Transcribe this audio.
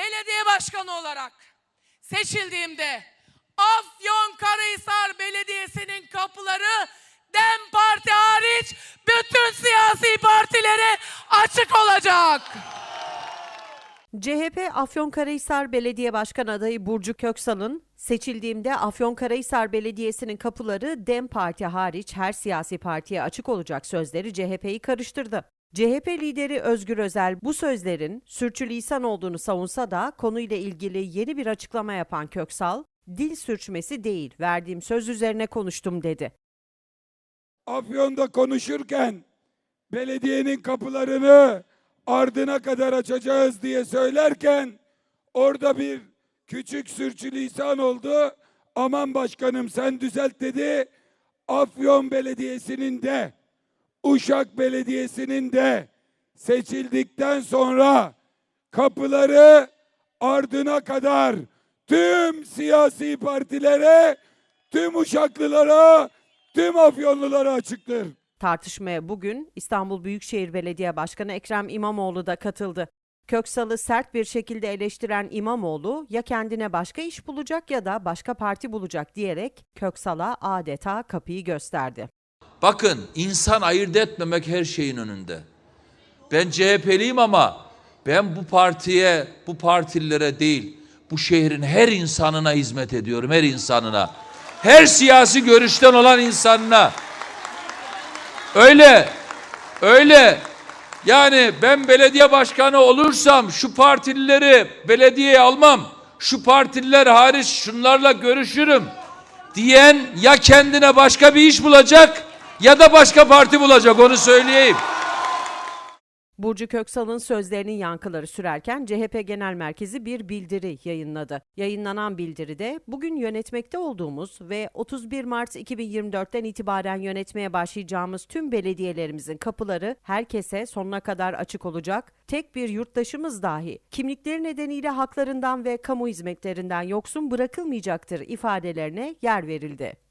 belediye başkanı olarak seçildiğimde Afyonkarahisar Belediyesi'nin kapıları DEM Parti hariç bütün siyasi partilere açık olacak. CHP Afyonkarahisar Belediye Başkan adayı Burcu Köksal'ın seçildiğimde Afyonkarahisar Belediyesi'nin kapıları DEM Parti hariç her siyasi partiye açık olacak sözleri CHP'yi karıştırdı. CHP lideri Özgür Özel bu sözlerin sürçülisan olduğunu savunsa da konuyla ilgili yeni bir açıklama yapan Köksal, dil sürçmesi değil, verdiğim söz üzerine konuştum dedi. Afyon'da konuşurken belediyenin kapılarını ardına kadar açacağız diye söylerken orada bir küçük sürçülisan oldu. Aman başkanım sen düzelt dedi. Afyon Belediyesi'nin de Uşak Belediyesi'nin de seçildikten sonra kapıları ardına kadar tüm siyasi partilere, tüm Uşaklılara, tüm Afyonlulara açıktır. Tartışmaya bugün İstanbul Büyükşehir Belediye Başkanı Ekrem İmamoğlu da katıldı. Köksal'ı sert bir şekilde eleştiren İmamoğlu ya kendine başka iş bulacak ya da başka parti bulacak diyerek Köksal'a adeta kapıyı gösterdi. Bakın insan ayırt etmemek her şeyin önünde. Ben CHP'liyim ama ben bu partiye, bu partililere değil, bu şehrin her insanına hizmet ediyorum, her insanına. Her siyasi görüşten olan insanına. Öyle, öyle. Yani ben belediye başkanı olursam şu partilileri belediyeye almam. Şu partililer hariç şunlarla görüşürüm diyen ya kendine başka bir iş bulacak ya da başka parti bulacak onu söyleyeyim. Burcu Köksal'ın sözlerinin yankıları sürerken CHP Genel Merkezi bir bildiri yayınladı. Yayınlanan bildiride bugün yönetmekte olduğumuz ve 31 Mart 2024'ten itibaren yönetmeye başlayacağımız tüm belediyelerimizin kapıları herkese sonuna kadar açık olacak. Tek bir yurttaşımız dahi kimlikleri nedeniyle haklarından ve kamu hizmetlerinden yoksun bırakılmayacaktır ifadelerine yer verildi.